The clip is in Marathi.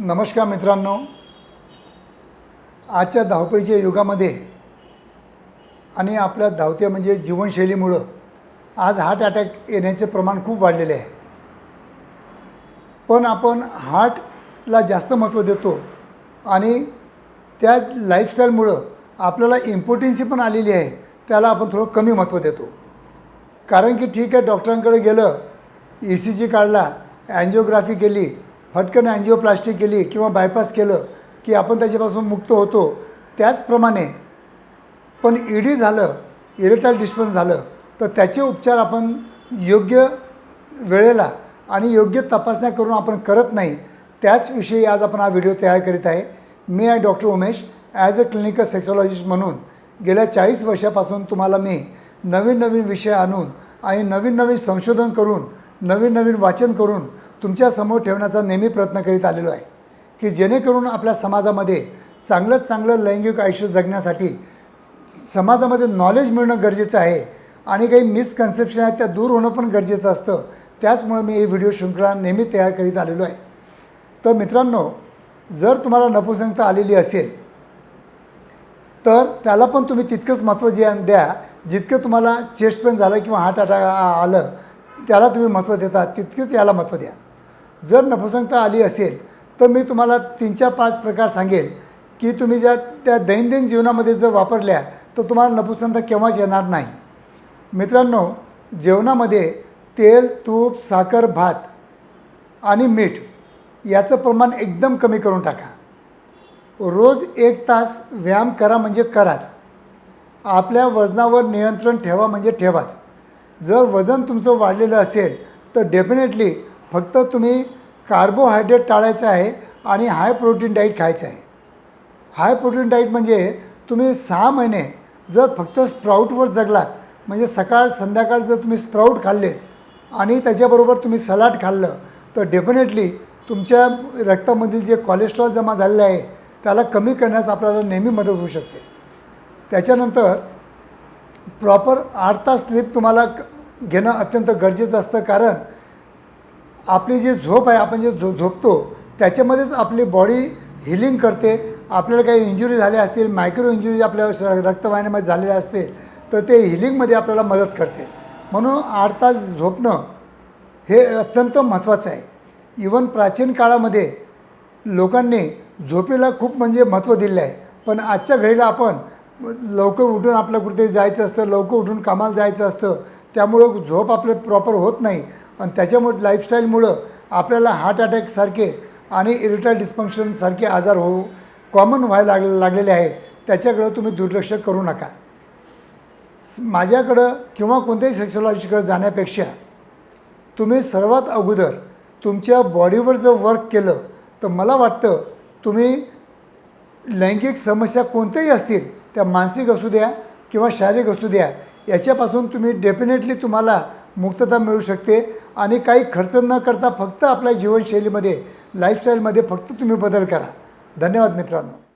नमस्कार मित्रांनो. आजच्या धावपळीच्या युगामध्ये आणि आपल्या धावत्या म्हणजे जीवनशैलीमुळं आज हार्ट अटॅक येण्याचे प्रमाण खूप वाढलेले आहे. पण आपण हार्टला जास्त महत्त्व देतो आणि त्या लाईफस्टाईलमुळं आपल्याला इम्पॉर्टन्सी पण आलेली आहे त्याला आपण थोडं कमी महत्त्व देतो. कारण की ठीक आहे डॉक्टरांकडे गेलं ई सी जी काढला अँजिओग्राफी केली फटकन अँजिओप्लास्टिक केली किंवा बायपास केलं की आपण त्याच्यापासून मुक्त होतो त्याचप्रमाणे पण ईडी झालं इरेटाल डिस्पन्स झालं तर त्याचे उपचार आपण योग्य वेळेला आणि योग्य तपासण्या करून आपण करत नाही त्याचविषयी आज आपण हा व्हिडिओ तयार करीत आहे. मी आहे doctor Umesh as a clinical sexologist म्हणून गेल्या चाळीस वर्षापासून तुम्हाला मी नवीन नवीन विषय आणून आणि नवीन नवीन संशोधन करून नवीन नवीन वाचन करून तुमच्यासमोर ठेवण्याचा नेहमी प्रयत्न करीत आलेलो आहे की जेणेकरून आपल्या समाजामध्ये चांगलंच चांगलं लैंगिक आयुष्य जगण्यासाठी समाजामध्ये नॉलेज मिळणं गरजेचं आहे आणि काही मिसकन्सेप्शन आहेत त्या दूर होणं पण गरजेचं असतं. त्याचमुळे मी ही व्हिडिओ शृंखला नेहमी तयार करीत आलेलो आहे. तर मित्रांनो जर तुम्हाला नपुसंगता आलेली असेल तर त्याला पण तुम्ही तितकंच महत्त्व जे द्या जितकं तुम्हाला चेस्ट पेन झालं किंवा हार्ट अटॅक आलं त्याला तुम्ही महत्त्व देता तितकंच याला महत्त्व द्या. जर नपुसंगता आली असेल तर मी तुम्हाला तीन चार पाच प्रकार सांगेल की तुम्ही ज्या त्या दैनंदिन जीवनामध्ये जर वापरल्या तर तुम्हाला नपुसंगता केव्हाच येणार नाही. मित्रांनो जेवणामध्ये तेल तूप साखर भात आणि मीठ याचं प्रमाण एकदम कमी करून टाका. रोज एक तास व्यायाम करा म्हणजे कराच. आपल्या वजनावर नियंत्रण ठेवा म्हणजे ठेवाच. जर वजन तुमचं वाढलेलं असेल तर डेफिनेटली फक्त तुम्ही कार्बोहायड्रेट टाळायचं आहे आणि हाय प्रोटीन डाईट खायचं आहे. हाय प्रोटीन डाईट म्हणजे तुम्ही सहा महिने जर फक्त स्प्राऊटवर जगलात म्हणजे सकाळ संध्याकाळ जर तुम्ही स्प्राऊट खाल्ले आणि त्याच्याबरोबर तुम्ही सलाड खाल्लं तर डेफिनेटली तुमच्या रक्तामधील जे कोलेस्ट्रॉल जमा झालेलं आहे त्याला कमी करण्यास आपल्याला नेहमी मदत होऊ शकते. त्याच्यानंतर प्रॉपर आठ तास स्लीप तुम्हाला क- घेणं अत्यंत गरजेचं असतं. कारण आपली जी झोप आहे आपण जे झो झोपतो त्याच्यामध्येच आपली बॉडी हिलिंग करते. आपल्याला काही इंजुरी झाल्या असतील मायक्रो इंजुरी आपल्या श- रक्तवाहिन्यामध्ये झालेल्या असतील तर ते हिलिंगमध्ये आपल्याला मदत करते. म्हणून आठ तास झोपणं हे अत्यंत महत्त्वाचं आहे. इवन प्राचीन काळामध्ये लोकांनी झोपेला खूप म्हणजे महत्त्व दिलं आहे. पण आजच्या घडीला आपण लवकर उठून आपल्या कुठे जायचं असतं लवकर उठून कामाला जायचं असतं. त्यामुळं झोप आपले प्रॉपर होत नाही. आणि त्याच्यामुळे लाईफस्टाईलमुळं आपल्याला हार्ट अटॅकसारखे आणि इरिटल डिस्फंक्शनसारखे आजार होऊ कॉमन व्हायला लाग लागलेले आहेत. त्याच्याकडं तुम्ही दुर्लक्ष करू नका. माझ्याकडं किंवा कोणत्याही सेक्सॉलॉजीकडे जाण्यापेक्षा तुम्ही सर्वात अगोदर तुमच्या बॉडीवर जर वर्क केलं तर मला वाटतं तुम्ही लैंगिक समस्या कोणत्याही असतील त्या मानसिक असू द्या किंवा शारीरिक असू द्या याच्यापासून तुम्ही डेफिनेटली तुम्हाला मुक्तता मिळू शकते. आणि काही खर्च न करता फक्त आपल्या जीवनशैलीमध्ये लाईफस्टाईलमध्ये फक्त तुम्ही बदल करा. धन्यवाद मित्रांनो.